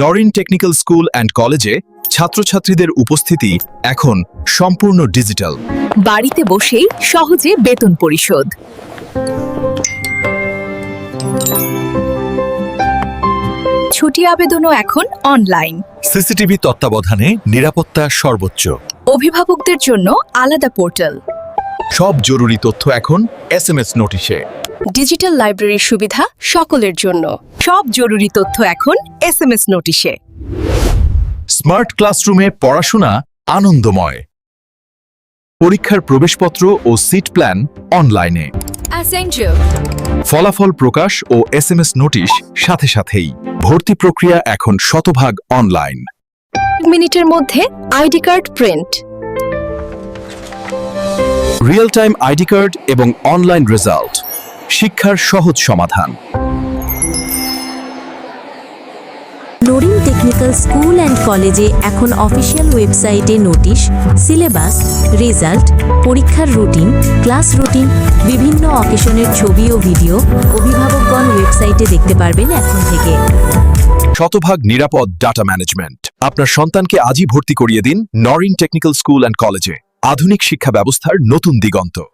Norin technical school and কলেজে ছাত্রছাত্রীদের উপস্থিতি এখন সম্পূর্ণ ডিজিটাল। বাড়িতে বসেই সহজে বেতন পরিশোধ। ছুটি আবেদনও এখন অনলাইন। সিসিটিভি তত্ত্বাবধানে নিরাপত্তা সর্বোচ্চ। অভিভাবকদের জন্য আলাদা পোর্টাল। সব জরুরি তথ্য এখন এসএমএস নোটিশে। ডিজিটাল লাইব্রেরির সুবিধা সকলের জন্য। সব জরুরি তথ্য এখন এসএমএস নোটিশে। স্মার্ট ক্লাসরুমে পড়াশোনা আনন্দময়। পরীক্ষার প্রবেশপত্র ও সিট প্ল্যান অনলাইনে। ফলাফল প্রকাশ ও এস এম এস নোটিশ সাথে সাথেই। ভর্তি প্রক্রিয়া এখন শতভাগ অনলাইন। মিনিটের মধ্যে ID card print. Real time ID card এবং অনলাইন রেজাল্ট শিক্ষার সহজ সমাধান। নরিন টেকনিক্যাল স্কুল অ্যান্ড কলেজে এখন অফিসিয়াল ওয়েবসাইটে নোটিশ সিলেবাস রেজাল্ট পরীক্ষার রুটিন ক্লাস রুটিন বিভিন্ন অকেশনের ছবি ও ভিডিও অভিভাবকগণ ওয়েবসাইটে দেখতে পারবেন এখন থেকে। শতভাগ নিরাপদ ডাটা ম্যানেজমেন্ট আপনার সন্তানকে আজই ভর্তি করিয়ে দিন নরিন টেকনিক্যাল স্কুল অ্যান্ড কলেজে আধুনিক শিক্ষা ব্যবস্থার নতুন দিগন্ত।